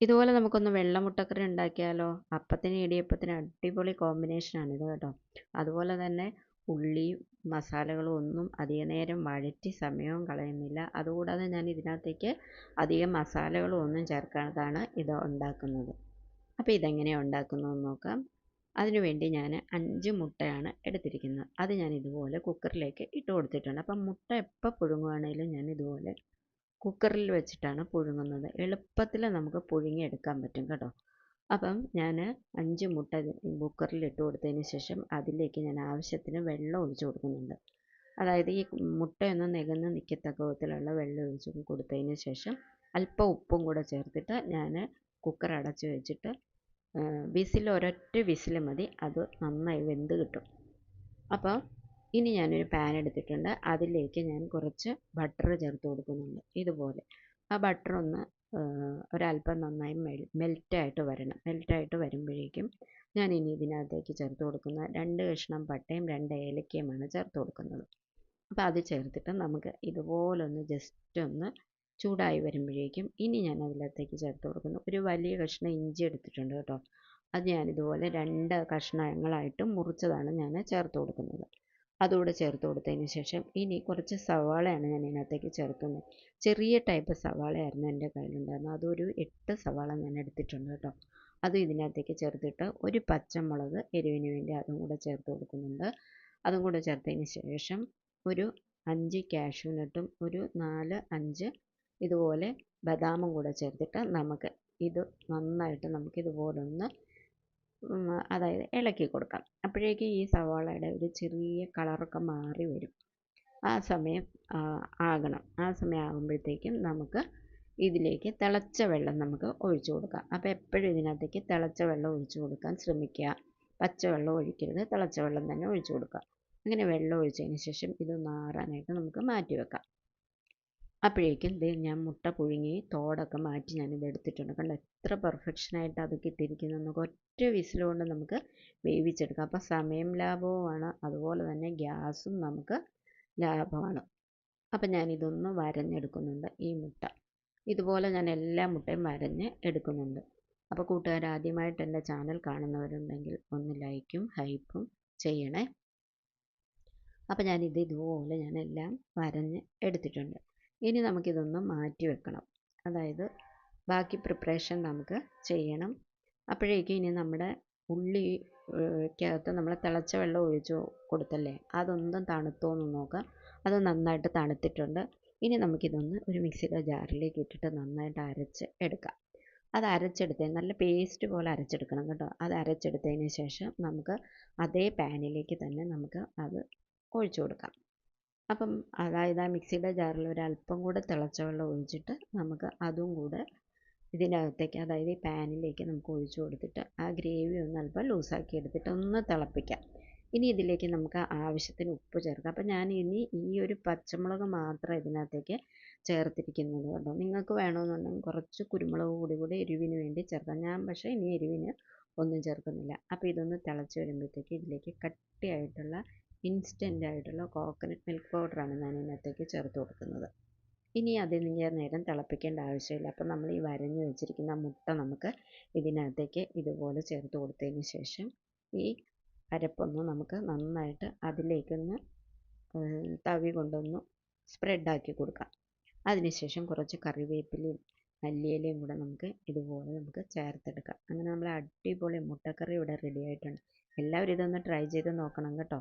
ഇതുപോലെ നമുക്കൊന്ന് വെള്ള മുട്ടക്കറി ഉണ്ടാക്കിയാലോ? അപ്പത്തിന് ഇടിയപ്പത്തിന് അടിപൊളി കോമ്പിനേഷനാണ് ഇത് കേട്ടോ. അതുപോലെ തന്നെ ഉള്ളിയും മസാലകളും ഒന്നും അധിക നേരം വഴറ്റി സമയവും കളയുന്നില്ല. അതുകൂടാതെ ഞാൻ ഇതിനകത്തേക്ക് അധികം മസാലകളും ഒന്നും ചേർക്കാതാണ് ഇത് ഉണ്ടാക്കുന്നത്. അപ്പോൾ ഇതെങ്ങനെയാണ് ഉണ്ടാക്കുന്നതെന്ന് നോക്കാം. അതിനുവേണ്ടി ഞാൻ അഞ്ച് മുട്ടയാണ് എടുത്തിരിക്കുന്നത്. അത് ഞാൻ ഇതുപോലെ കുക്കറിലേക്ക് ഇട്ട് കൊടുത്തിട്ടുണ്ട്. അപ്പം മുട്ട എപ്പോൾ പുഴുങ്ങുവാണേലും ഞാൻ ഇതുപോലെ കുക്കറിൽ വെച്ചിട്ടാണ് പുഴുങ്ങുന്നത്. എളുപ്പത്തിൽ നമുക്ക് പുഴുങ്ങിയെടുക്കാൻ പറ്റും കേട്ടോ. അപ്പം ഞാൻ അഞ്ച് മുട്ട കുക്കറിൽ ഇട്ട് കൊടുത്തതിന് ശേഷം അതിലേക്ക് ഞാൻ ആവശ്യത്തിന് വെള്ളം ഒഴിച്ചു കൊടുക്കുന്നുണ്ട്. അതായത് ഈ മുട്ടയൊന്നും നികന്ന് നിൽക്കത്തക്ക വിധത്തിലുള്ള വെള്ളം ഒഴിച്ച് കൊടുത്തതിന് ശേഷം അല്പം ഉപ്പും കൂടെ ചേർത്തിട്ട് ഞാൻ കുക്കർ അടച്ച് വെച്ചിട്ട് വിസിൽ ഒരൊറ്റ വിസിൽ മതി. അത് നന്നായി വെന്ത് കിട്ടും. അപ്പോൾ ഇനി ഞാനൊരു പാൻ എടുത്തിട്ടുണ്ട്. അതിലേക്ക് ഞാൻ കുറച്ച് ബട്ടർ ചേർത്ത് കൊടുക്കുന്നുണ്ട്. ഇതുപോലെ. ആ ബട്ടർ ഒന്ന് ഒരല്പം നന്നായി മെൽ മെൽറ്റായിട്ട് വരണം. മെൽറ്റായിട്ട് വരുമ്പോഴേക്കും ഞാൻ ഇനി ഇതിനകത്തേക്ക് ചേർത്ത് കൊടുക്കുന്ന രണ്ട് കഷ്ണം പട്ടയും രണ്ട് ഏലക്കയുമാണ് ചേർത്ത് കൊടുക്കുന്നത്. അപ്പോൾ അത് ചേർത്തിട്ട് നമുക്ക് ഇതുപോലൊന്ന് ജസ്റ്റ് ഒന്ന് ചൂടായി വരുമ്പോഴേക്കും ഇനി ഞാൻ അതിനകത്തേക്ക് ചേർത്ത് കൊടുക്കുന്നു. ഒരു വലിയ കഷ്ണം ഇഞ്ചി എടുത്തിട്ടുണ്ട് കേട്ടോ. അത് ഞാനിതുപോലെ രണ്ട് കഷ്ണങ്ങളായിട്ട് മുറിച്ചതാണ് ഞാൻ ചേർത്ത് കൊടുക്കുന്നത്. അതുകൂടെ ചേർത്ത് കൊടുത്തതിന് ശേഷം ഇനി കുറച്ച് സവാളയാണ് ഞാൻ ഇതിനകത്തേക്ക് ചേർക്കുന്നത്. ചെറിയ ടൈപ്പ് സവാളയായിരുന്നു എന്റെ കയ്യിലുണ്ടായിരുന്നത്. അതൊരു എട്ട് സവാള ഞാൻ എടുത്തിട്ടുണ്ട് കേട്ടോ. അതും ഇതിനകത്തേക്ക് ചേർത്തിട്ട് ഒരു പച്ചമുളക് എരിവിന് വേണ്ടി അതും കൂടെ ചേർത്ത് കൊടുക്കുന്നുണ്ട്. അതും കൂടെ ചേർത്തതിന് ശേഷം ഒരു അഞ്ച് കാഷ്യൂനട്ടും ഒരു നാല് അഞ്ച് ഇതുപോലെ ബദാമും കൂടെ ചേർത്തിട്ട് നമുക്ക് ഇത് നന്നായിട്ട് നമുക്കിതുപോലൊന്ന് അതായത് ഇളക്കി കൊടുക്കാം. അപ്പോഴേക്ക് ഈ സവാളയുടെ ഒരു ചെറിയ കളറൊക്കെ മാറി വരും. ആ സമയം ആകണം. ആ സമയം ആകുമ്പോഴത്തേക്കും നമുക്ക് ഇതിലേക്ക് തിളച്ച വെള്ളം നമുക്ക് ഒഴിച്ചു കൊടുക്കാം. അപ്പോൾ എപ്പോഴും ഇതിനകത്തേക്ക് തിളച്ച വെള്ളം ഒഴിച്ചു കൊടുക്കാൻ ശ്രമിക്കുക. പച്ചവെള്ളം ഒഴിക്കരുത്. തിളച്ച വെള്ളം തന്നെ ഒഴിച്ചു കൊടുക്കുക. അങ്ങനെ വെള്ളം ഒഴിച്ചതിന് ശേഷം ഇത് നാറാനായിട്ട് നമുക്ക് മാറ്റി വെക്കാം. അപ്പോഴേക്കും ദേ ഞാൻ മുട്ട പുഴുങ്ങി തോടൊക്കെ മാറ്റി ഞാനിത് എടുത്തിട്ടുണ്ട്. കണ്ടോ? എത്ര പെർഫെക്ഷനായിട്ട് അത് കിട്ടിയിരിക്കുന്നു ഒറ്റ വിസിലുകൊണ്ട് നമുക്ക് വേവിച്ചെടുക്കാം. അപ്പോൾ സമയം ലാഭവുമാണ്. അതുപോലെ തന്നെ ഗ്യാസും നമുക്ക് ലാഭമാണ്. അപ്പം ഞാനിതൊന്ന് വരഞ്ഞെടുക്കുന്നുണ്ട് ഈ മുട്ട. ഇതുപോലെ ഞാൻ എല്ലാ മുട്ടയും വരഞ്ഞ് എടുക്കുന്നുണ്ട്. അപ്പോൾ കൂട്ടുകാർ ആദ്യമായിട്ട് എന്റെ ചാനൽ കാണുന്നവരുണ്ടെങ്കിൽ ഒന്ന് ലൈക്കും ഹൈപ്പും ചെയ്യണേ. അപ്പോൾ ഞാനിത് ഇതുപോലെ ഞാനെല്ലാം വരഞ്ഞ് എടുത്തിട്ടുണ്ട്. ഇനി നമുക്കിതൊന്ന് മാറ്റി വെക്കണം. അതായത് ബാക്കി പ്രിപ്പറേഷൻ നമുക്ക് ചെയ്യണം. അപ്പോഴേക്കും ഇനി നമ്മുടെ ഉള്ളിക്കകത്ത് നമ്മൾ തിളച്ച വെള്ളം ഒഴിച്ച് കൊടുത്തല്ലേ? അതൊന്നും തണുത്തോ എന്ന് നോക്കാം. അത് നന്നായിട്ട് തണുത്തിട്ടുണ്ട്. ഇനി നമുക്കിതൊന്ന് ഒരു മിക്സിയുടെ ജാറിലേക്ക് ഇട്ടിട്ട് നന്നായിട്ട് അരച്ച് എടുക്കാം. അത് അരച്ചെടുത്ത് നല്ല പേസ്റ്റ് പോലെ അരച്ചെടുക്കണം കേട്ടോ. അത് അരച്ചെടുത്തതിന് ശേഷം നമുക്ക് അതേ പാനിലേക്ക് തന്നെ നമുക്ക് അത് ഒഴിച്ചു കൊടുക്കാം. അപ്പം അതായത് ആ മിക്സിയുടെ ജാറിൽ ഒരു അല്പം കൂടെ തിളച്ച വെള്ളം ഒഴിച്ചിട്ട് നമുക്ക് അതും കൂടെ ഇതിനകത്തേക്ക് അതായത് ഈ പാനിലേക്ക് നമുക്ക് ഒഴിച്ചു കൊടുത്തിട്ട് ആ ഗ്രേവി ഒന്ന് അല്പം ലൂസാക്കി എടുത്തിട്ട് ഒന്ന് തിളപ്പിക്കാം. ഇനി ഇതിലേക്ക് നമുക്ക് ആവശ്യത്തിന് ഉപ്പ് ചേർക്കാം. അപ്പം ഞാൻ ഇനി ഈ ഒരു പച്ചമുളക് മാത്രം ഇതിനകത്തേക്ക് ചേർത്തിരിക്കുന്നത് കേട്ടോ നിങ്ങൾക്ക് വേണമെന്നുണ്ടെങ്കിൽ കുറച്ച് കുരുമുളക് കൂടി കൂടി എരിവിന് വേണ്ടി ചേർക്കാം. ഞാൻ പക്ഷേ ഇനി എരിവിന് ഒന്നും ചേർക്കുന്നില്ല. അപ്പോൾ ഇതൊന്ന് തിളച്ച് വരുമ്പോഴത്തേക്ക് ഇതിലേക്ക് കട്ടിയായിട്ടുള്ള ഇൻസ്റ്റന്റ് ആയിട്ടുള്ള കോക്കനട്ട് മിൽക്ക് പൗഡറാണ് ഞാൻ ഇതിനകത്തേക്ക് ചേർത്ത് കൊടുക്കുന്നത്. ഇനി അധികം നേരം തിളപ്പിക്കേണ്ട ആവശ്യമില്ല. അപ്പം നമ്മൾ ഈ വരഞ്ഞു വെച്ചിരിക്കുന്ന മുട്ട നമുക്ക് ഇതിനകത്തേക്ക് ഇതുപോലെ ചേർത്ത് കൊടുത്തതിന് ശേഷം ഈ അരപ്പൊന്ന് നമുക്ക് നന്നായിട്ട് അതിലേക്കൊന്ന് തവി കൊണ്ടൊന്ന് സ്പ്രെഡാക്കി കൊടുക്കാം. അതിനുശേഷം കുറച്ച് കറിവേപ്പിലയും മല്ലിയിലയും കൂടെ നമുക്ക് ഇതുപോലെ നമുക്ക് ചേർത്തെടുക്കാം. അങ്ങനെ നമ്മൾ അടിപൊളി മുട്ടക്കറി ഇവിടെ റെഡി ആയിട്ടുണ്ട്. എല്ലാവരും ഇതൊന്ന് ട്രൈ ചെയ്ത് നോക്കണം കേട്ടോ.